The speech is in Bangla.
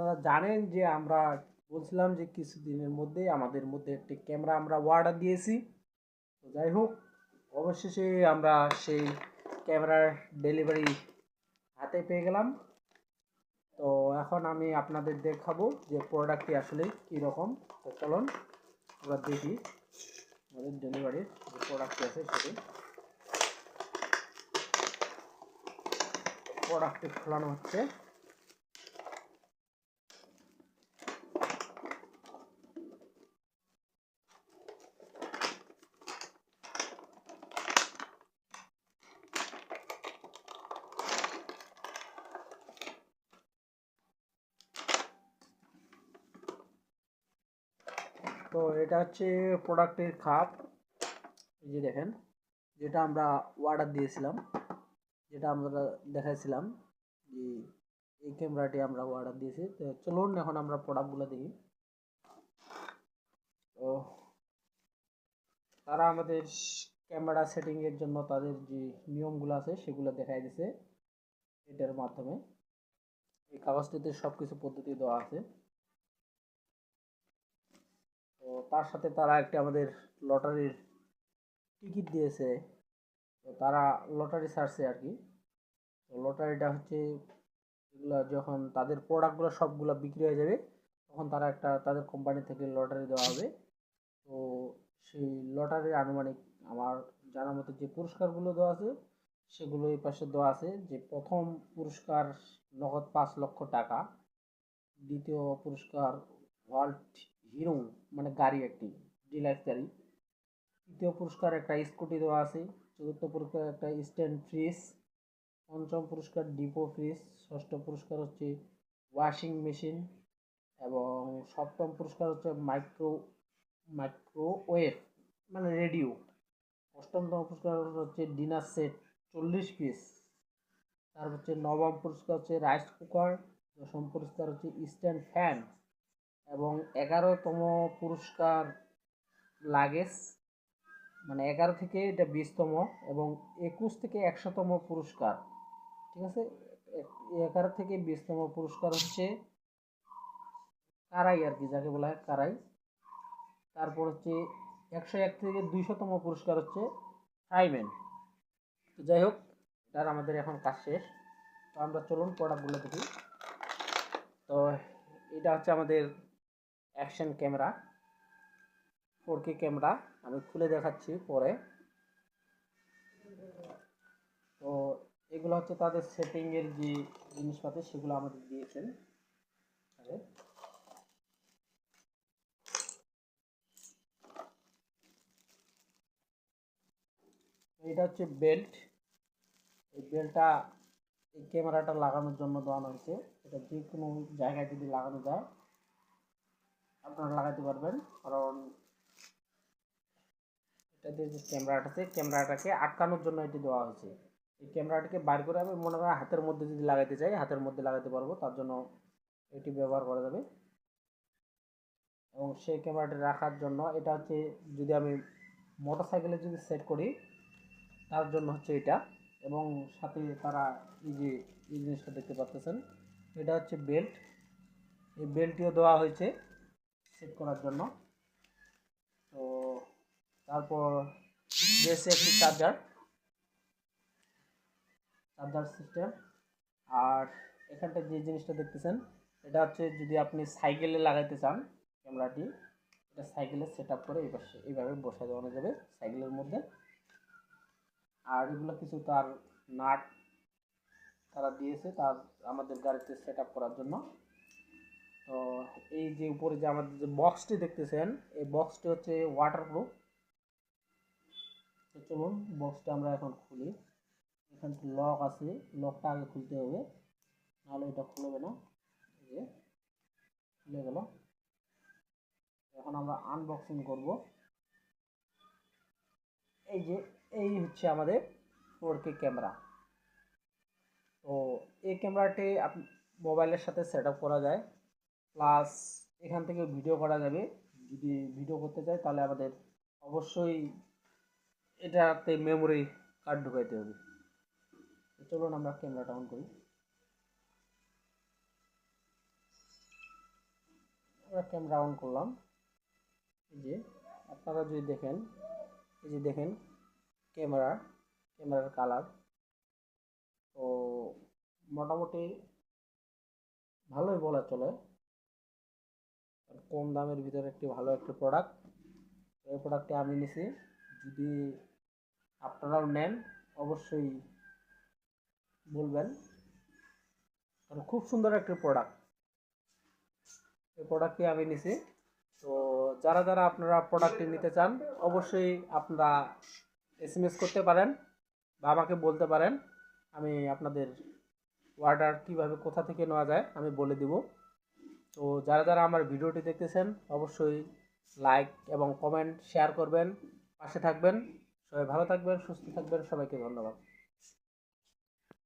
আপনারা জানেন যে আমরা বলছিলাম যে কিছুদিনের মধ্যে আমাদের মধ্যে একটি ক্যামেরা আমরা অর্ডার দিয়েছি। তো যাই হোক, অবশেষে আমরা সেই ক্যামেরার ডেলিভারি হাতে পেয়ে গেলাম। তো এখন আমি আপনাদের দেখাবো যে প্রোডাক্টটি আসলে কীরকম তো চলুন, আমরা দেখি আমাদের ডেলিভারির যে প্রোডাক্টটি আছে সেটি। প্রোডাক্টটি খোলানো হচ্ছে। তো এটা হচ্ছে প্রোডাক্টের খাপ। এই যে দেখেন, যেটা আমরা অর্ডার দিয়েছিলাম, যেটা আমরা দেখাইছিলাম যে এই ক্যামেরাটি আমরা অর্ডার দিয়েছি। তো চলুন এখন আমরা প্রোডাক্টগুলো দেখি। তো তারা আমাদের ক্যামেরা সেটিংয়ের জন্য তাদের যে নিয়মগুলো আছে, সেগুলো দেখাই দিছে এটার মাধ্যমে। এই কাগজটিতে সব কিছু পদ্ধতি দেওয়া আছে। তো তার সাথে তারা একটা আমাদের লটারির টিকিট দিয়েছে। তো তারা লটারি ছাড়ছে আর কি। তো লটারিটা হচ্ছে এগুলো যখন তাদের প্রোডাক্টগুলো সবগুলো বিক্রি হয়ে যাবে, তখন তারা একটা তাদের কোম্পানি থেকে লটারি দেওয়া হবে। তো সেই লটারির আনুমানিক আমার জানার মতো যে পুরস্কারগুলো দেওয়া আছে, সেগুলো এই পাশে দেওয়া আছে যে প্রথম পুরস্কার নগদ পাঁচ লক্ষ টাকা, দ্বিতীয় পুরস্কার ওয়ার্ল্ড হিরো মানে গাড়ি একটি ডিলাক্স গাড়ি। তৃতীয় পুরস্কার একটা স্কুটি দেওয়া আছে, চতুর্থ পুরস্কার একটা স্ট্যান্ড ফ্রিজ পঞ্চম পুরস্কার ডিপো ফ্রিজ ষষ্ঠ পুরস্কার হচ্ছে ওয়াশিং মেশিন এবং সপ্তম পুরস্কার হচ্ছে মাইক্রো মাইক্রোওয়েভ মানে রেডিও অষ্টমতম পুরস্কার হচ্ছে ডিনার সেট চল্লিশ পিস তারপর হচ্ছে নবম পুরস্কার হচ্ছে রাইস কুকার দশম পুরস্কার হচ্ছে স্ট্যান্ড ফ্যান এবং এগারোতম পুরস্কার লাগেজ মানে এগারো থেকে এটা বিশতম এবং একুশ থেকে একশোতম পুরস্কার, ঠিক আছে? এগারো থেকে বিশতম পুরস্কার হচ্ছে কারাই আর কি, যাকে বলা হয় কারাই। তারপর হচ্ছে একশো এক থেকে দুইশোতম পুরস্কার হচ্ছে ফ্রাইম্যান তো যাই হোক, এটার আমাদের এখন কাজ শেষ। তো আমরা চলুন প্রোডাক্টগুলো দেখি। তো এটা হচ্ছে আমাদের action camera, four K camera, আমি খুলে দেখাচ্ছি পরে। তো এগুলো হচ্ছে তাদের সেটিংয়ের যে জিনিসপাতি, সেগুলো আমাদের দিয়েছেন। এটা হচ্ছে বেল্ট এই বেল্টটা এই ক্যামেরাটা লাগানোর জন্য দেওয়ানো হয়েছে। এটা যে কোনো জায়গায় যদি লাগানো যায় আপনারা লাগাতে পারবেন, কারণ এটাতে যে ক্যামেরাটা আছে ক্যামেরাটাকে আটকানোর জন্য এটি দেওয়া হয়েছে। এই ক্যামেরাটাকে বাইর করে আমি মনে করি হাতের মধ্যে যদি লাগাইতে চাই, হাতের মধ্যে লাগাতে পারব, তার জন্য এটি ব্যবহার করা যাবে। এবং সেই ক্যামেরাটি রাখার জন্য এটা হচ্ছে, যদি আমি মোটর সাইকেলে যদি সেট করি, তার জন্য হচ্ছে এটা। এবং সাথে তারা এই যে, এই জিনিসটা দেখতে পাচ্ছেন এটা হচ্ছে বেল্ট এই বেল্টটিও দেওয়া হয়েছে। সেট করার জন্য। তো তারপর রয়েছে একটি চার্জার চার্জার সিস্টেম আর এখানটা যে জিনিসটা দেখতেছেন, এটা হচ্ছে যদি আপনি সাইকেলে লাগাইতে চান ক্যামেরাটি, এটা সাইকেলে সেট আপ করে এই পাশে এইভাবে বসে দেওয়ানো যাবে সাইকেলের মধ্যে। আর এগুলো কিছু তার নাট তারা দিয়েছে তার আমাদের গাড়িতে সেট আপ করার জন্য। তো যে উপরে যে আমাদের যে বক্সটি দেখতেছেন, এই বক্সটি হচ্ছে ওয়াটারপ্রুফ তো চলুন বক্সটা আমরা এখন খুলি। এখানে লক আছে লকটা আগে খুলতে হবে। নাহলে এটা খুলবে না। যে, খুলে গেল। এখন আমরা আনবক্সিং করব। এই যে, এই হচ্ছে আমাদের ফোর কে ক্যামেরা তো এই ক্যামেরাটি আপনি মোবাইলের সাথে সেট করা যায়। প্লাস এখান থেকে ভিডিও করা যাবে। যদি ভিডিও করতে চাই তাহলে আমাদের অবশ্যই এটাতে মেমোরি কার্ড ঢুকাইতে হবে। চলুন আমরা ক্যামেরাটা অন করি। আমরা ক্যামেরা অন করলাম। এই যে, আপনারা যদি দেখেন, এই যে দেখেন ক্যামেরা ক্যামেরার কালার তো মোটামুটি ভালোই বলা চলে। কম দামের ভিতরে একটি ভালো একটি প্রোডাক্ট এই প্রোডাক্টটি আমি নিছি। যদি আপনারাও নেন, অবশ্যই বলবেন। কারণ খুব সুন্দর একটি প্রোডাক্ট এই প্রোডাক্টটি আমি নিছি। তো যারা যারা আপনারা প্রোডাক্টটি নিতে চান, অবশ্যই আপনারা এস এম এস করতে পারেন বা আমাকে বলতে পারেন। আমি আপনাদের অর্ডার কীভাবে, কোথা থেকে নেওয়া যায়, আমি বলে দিব। তো যারা যারা আমার ভিডিওটি দেখতেছেন, অবশ্যই লাইক এবং কমেন্ট শেয়ার করবেন। পাশে থাকবেন। সবাই ভালো থাকবেন, সুস্থ থাকবেন। সবাইকে ধন্যবাদ।